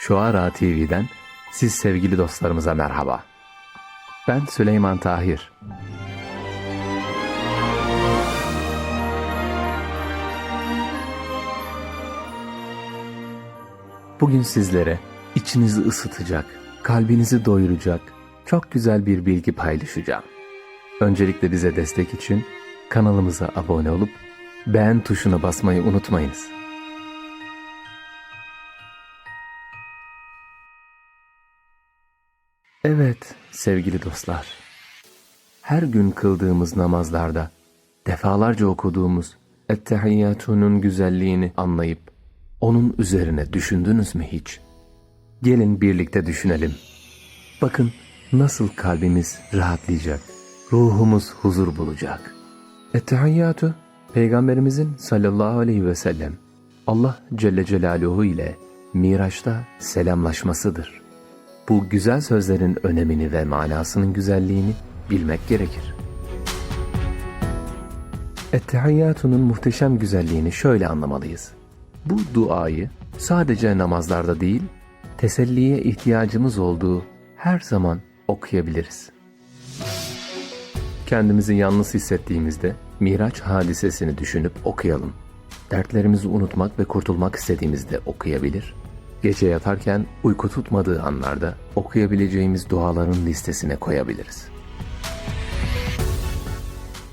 Şuara TV'den siz sevgili dostlarımıza merhaba. Ben Süleyman Tahir. Bugün sizlere içinizi ısıtacak, kalbinizi doyuracak çok güzel bir bilgi paylaşacağım. Öncelikle bize destek için kanalımıza abone olup beğen tuşuna basmayı unutmayınız. Evet sevgili dostlar. Her gün kıldığımız namazlarda defalarca okuduğumuz Ettehiyyatu'nun güzelliğini anlayıp onun üzerine düşündünüz mü hiç? Gelin birlikte düşünelim. Bakın nasıl kalbimiz rahatlayacak, ruhumuz huzur bulacak. Ettehiyyatü, Peygamberimizin sallallahu aleyhi ve sellem Allah Celle Celaluhu ile Miraç'ta selamlaşmasıdır. Bu güzel sözlerin önemini ve manasının güzelliğini bilmek gerekir. Ettehiyyatu'nun muhteşem güzelliğini şöyle anlamalıyız. Bu duayı sadece namazlarda değil, teselliye ihtiyacımız olduğu her zaman okuyabiliriz. Kendimizi yalnız hissettiğimizde Miraç hadisesini düşünüp okuyalım. Dertlerimizi unutmak ve kurtulmak istediğimizde okuyabilir. Gece yatarken uyku tutmadığı anlarda okuyabileceğimiz duaların listesine koyabiliriz.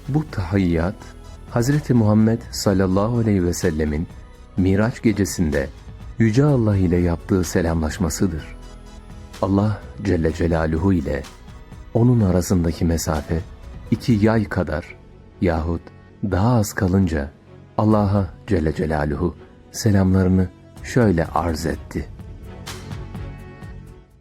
Bu tahiyyat Hazreti Muhammed sallallahu aleyhi ve sellemin Miraç gecesinde Yüce Allah ile yaptığı selamlaşmasıdır. Allah Celle Celaluhu ile onun arasındaki mesafe iki yay kadar yahut daha az kalınca Allah'a Celle Celaluhu selamlarını şöyle arz etti.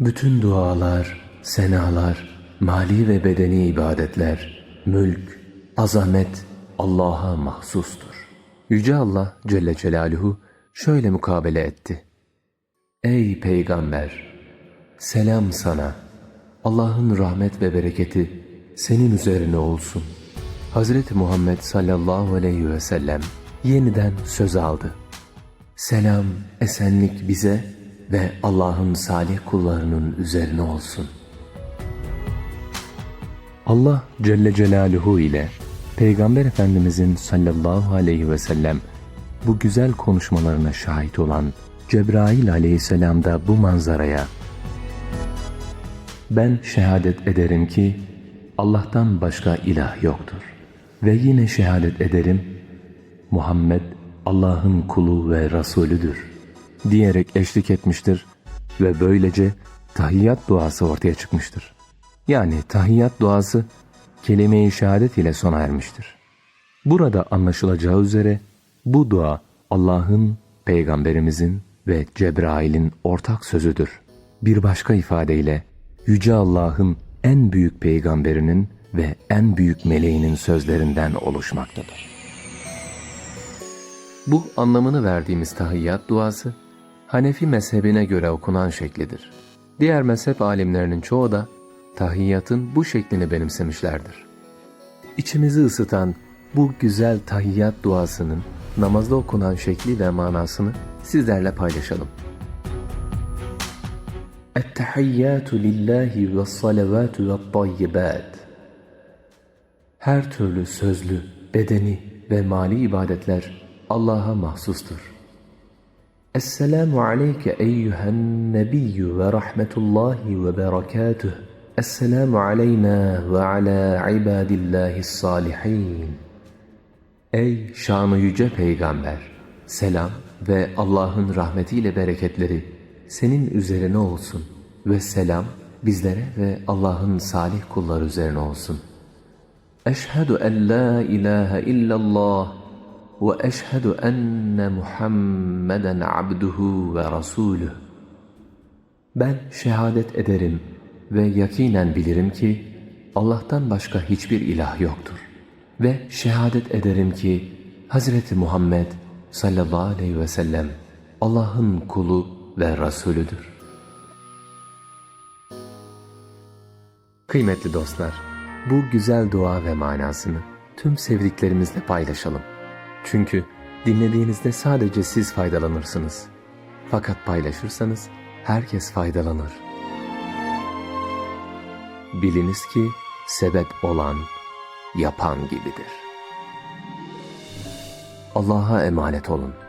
Bütün dualar, senalar, mali ve bedeni ibadetler, mülk, azamet Allah'a mahsustur. Yüce Allah Celle Celaluhu şöyle mukabele etti. Ey peygamber! Selam sana. Allah'ın rahmet ve bereketi senin üzerine olsun. Hazreti Muhammed sallallahu aleyhi ve sellem yeniden söz aldı. Selam, esenlik bize ve Allah'ın salih kullarının üzerine olsun. Allah Celle Celaluhu ile Peygamber Efendimizin sallallahu aleyhi ve sellem bu güzel konuşmalarına şahit olan Cebrail aleyhisselam da bu manzaraya ben şehadet ederim ki Allah'tan başka ilah yoktur. Ve yine şehadet ederim Muhammed Allah'ın kulu ve Resulüdür diyerek eşlik etmiştir ve böylece tahiyyat duası ortaya çıkmıştır. Yani tahiyyat duası kelime-i şehadet ile sona ermiştir. Burada anlaşılacağı üzere bu dua Allah'ın, Peygamberimizin ve Cebrail'in ortak sözüdür. Bir başka ifadeyle Yüce Allah'ın en büyük peygamberinin ve en büyük meleğinin sözlerinden oluşmaktadır. Bu anlamını verdiğimiz tahiyyat duası, Hanefi mezhebine göre okunan şeklidir. Diğer mezhep alimlerinin çoğu da tahiyyatın bu şeklini benimsemişlerdir. İçimizi ısıtan bu güzel tahiyyat duasının namazda okunan şekli ve manasını sizlerle paylaşalım. Ettehiyyatü lillahi ve salavatü ve tayyibat. Her türlü sözlü, bedeni ve mali ibadetler Allah'a mahsustur. Esselamu aleyke eyyühen nebiyyü ve rahmetullahi ve berekatuh. Esselamu aleyna ve ala ibadillahi salihin. Ey şanı yüce peygamber! Selam ve Allah'ın rahmetiyle bereketleri senin üzerine olsun ve selam bizlere ve Allah'ın salih kulları üzerine olsun. Eşhedü en la ilahe illallah eşhedü enne Muhammeden abduhu ve rasuluh. Ben şehadet ederim ve yakinen bilirim ki Allah'tan başka hiçbir ilah yoktur. Ve şehadet ederim ki Hazreti Muhammed sallallahu aleyhi ve sellem Allah'ın kulu ve Resulüdür. Kıymetli dostlar, bu güzel dua ve manasını tüm sevdiklerimizle paylaşalım. Çünkü dinlediğinizde sadece siz faydalanırsınız. Fakat paylaşırsanız herkes faydalanır. Biliniz ki sebep olan yapan gibidir. Allah'a emanet olun.